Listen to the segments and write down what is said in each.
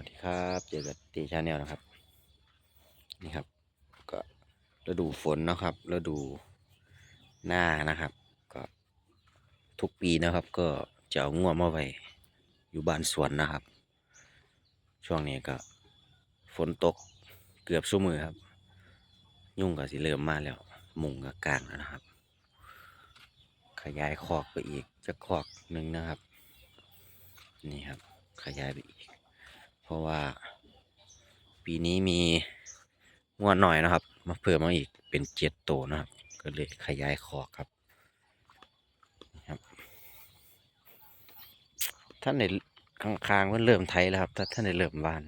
วัสดีครับเจอกับตีชาแนลนะครับ นี่ครับ ก็ฤดูฝนนะครับฤดูหน้านะครับ ก็ทุกปีนะครับ ก็จะเอาง่วมาไว้อยู่บ้านสวนนะครับ ช่วงนี้ก็ฝนตกเกือบชั่วมือครับ ยุ่งก็สิเริ่มมาแล้ว มุงก็กลางแล้วนะครับ ขยายคอกไปอีกจะคอกหนึ่งนะครับ นี่ครับ ขยายไปอีก เพราะว่า ปีนี้มีงวดหน่อยนะครับ มาเพิ่มมาอีกเป็นเจ็ดตัวนะครับ ก็เลยขยายคอครับครับ ท่านในข้างๆเพิ่นเริ่มไทยแล้วครับ ถ้าท่านในเริ่มว่าน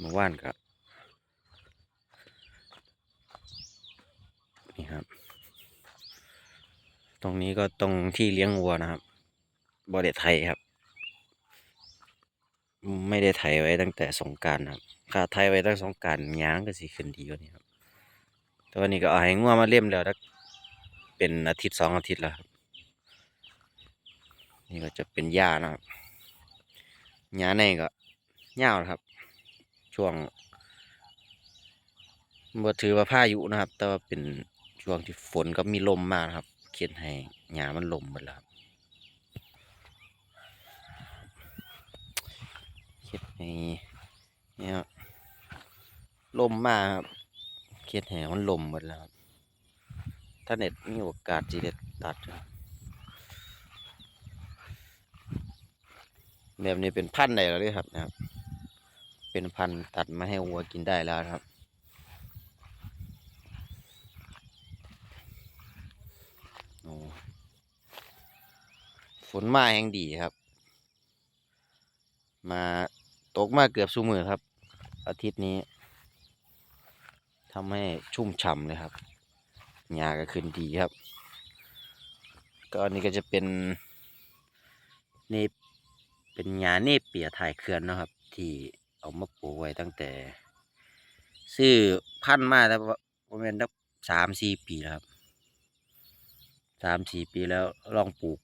มื่อว่านก็นี่ครับ ตรงนี้ก็ตรงที่เลี้ยงวัวนะครับบอเดไทยครับ ไม่ได้ไถไว้ตั้งแต่สงการครับถ้าไถไว้ตั้งสงการยางก็สิขึ้นดีกว่านี้ครับ แต่วันนี้ก็เอาให้งัวมาเล่มแล้วนะเป็นอาทิตย์สองอาทิตย์แล้วครับ นี่ก็จะเป็นหญ้านะครับหญ้าในก็ยาวนะครับ ช่วงบ่ถือว่าพายุนะครับ แต่ว่าเป็นช่วงที่ฝนก็มีลมมากครับ เขียนให้หญ้ามันลมหมดแล้วครับ เขียดให้เนี่ยครับลมมาครับเขียดให้มันลมหมดแล้วครับถ้าเน็ตมีโอกาสจีเด็ดตัดครับแบบนี้เป็นพันธุ์ได้แล้วด้วยครับนะครับ เป็นพันธุ์ตัดมาให้วัวกินได้แล้วครับ โอ้ฝนมาแห่งดีครับ มา ตกมาเกือบชั่มือครับ อาทิตย์นี้ทำให้ชุ่มฉ่ำเลยครับหญ้าก็ขึ้นดีครับ ก็อันนี้ก็จะเป็นเนปเป็นหญ้าเนปเปียถ่ายเขื่อนนะครับ ที่เอามาปลูกไว้ตั้งแต่ ซื้อพันมาแต่ว่าประมาณสักสามสี่ปีแล้วครับสามสี่ปีแล้วลองปลูก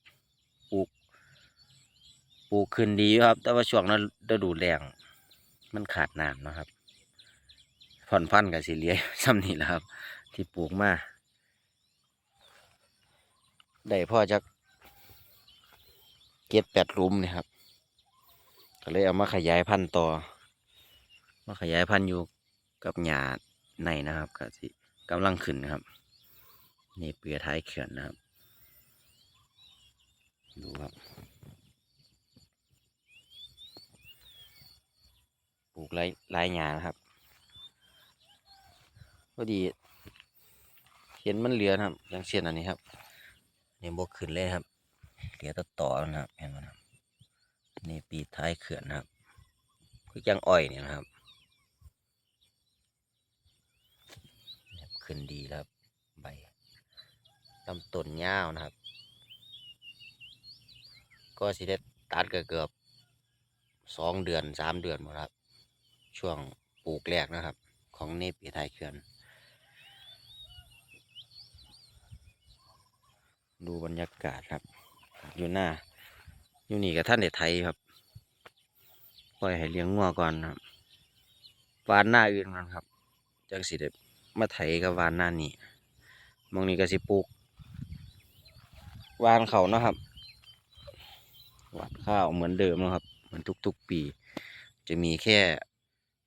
ปลูก ปลูกขึ้นดีครับ แต่ว่าช่วงนั้นฤดูแล้งมันขาดน้ำนะครับผ่อนพันกับสิเลียซ้ำนี่แหละครับ ที่ปลูกมาได้พ่อจักเก็ดแปดหลุมนี่ครับ ก็เลยเอามาขยายพันธุ์ต่อ มาขยายพันธุ์อยู่กับหญ้าในนะครับก็สิกำลังขึ้นนะครับ นี่เปลือยท้ายเขื่อนนะครับ ดูครับ ลูกไรไรหญ้านะครับพอดีเห็นมันเหลือนะครับ อย่างเช่นอันนี้ครับเนี่ยบกขึ้นเลยครับ เหลือแตะต่อแล้วนะครับเห็นไหมครับนี่ปีท้ายเขื่อนนะครับคือจังอ้อยเนี่ยนะครับขึ้นดีแล้วครับใบลำต้นยาวนะครับ ก็สิได้ตัดเกือบสองเดือนสามเดือนหมดครับ ช่วงปลูกแรกนะครับ ของเนปีไทยเขื่อน ดูบรรยากาศครับ อยู่หน้า อยู่นี่กับท่านเด็ดไทยครับปล่อยให้เลี้ยงงัวก่อนครับวานหน้าอื่นก่อนครับจังสิเด็มาไถกับวานหน้านี้มองนี้ก็สิปลูกวานเขานะครับหวานข้าวเหมือนเดิมนะครับ เหมือนทุกๆปี จะมีแค่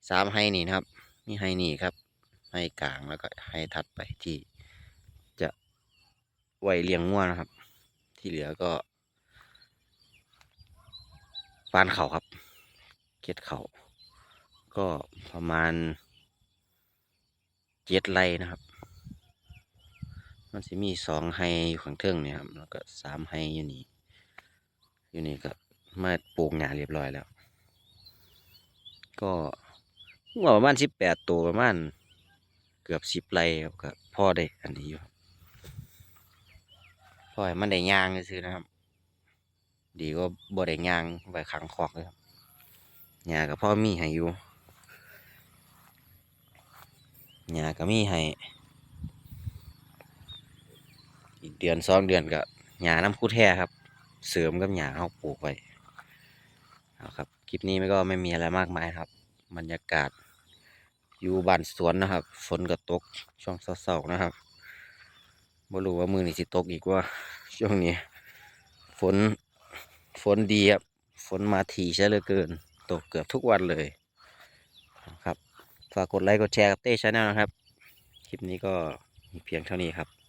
สามไฮนี่นะครับ มีไฮนี่ครับ ไฮกลางแล้วก็ไฮถัดไปที่ จะไวเลี้ยงงัวนะครับ ที่เหลือก็ฟานเขาครับ เก็ดเขาก็ประมาณเจ็ดไร่นะครับ มันจะมีสองไฮอยู่ข้างเทิงเนี่ยครับ แล้วก็สามไฮอยู่นี่ อยู่นี่ก็มาปลูกหญ้าเรียบร้อยแล้ว ก็ งอกประมาณสิบแปดตัวประมาณเกือบสิบไรครับก็พ่อได้อันนี้อยู่พ่อให้มันได้ยางซื้อนะครับ ดีก็บ่ได้ยางไว้ขังคอกเลยครับหญ้าก็พ่อมีให้อยู่หญ้าก็มีให้อีกเดือนสองเดือนก็หญ้าน้ำคู่แท้ครับ เสริมกับหญ้าเอาปลูกไว้เอาครับ คลิปนี้มันก็ไม่มีอะไรมากมายครับ บรรยากาศ อยู่บ้านสวนนะครับ ฝนก็ตกช่วงเศร้าๆนะครับบ่รู้ว่ามือนี่สิตกอีกว่าช่วงนี้ ฝนฝนดีครับฝนมาถี่ใช่เหลือเกิน ตกเกือบทุกวันเลยครับฝากกดไลค์กดแชร์กับเต้ชาแนลนะครับ คลิปนี้ก็มีเพียงเท่านี้ครับ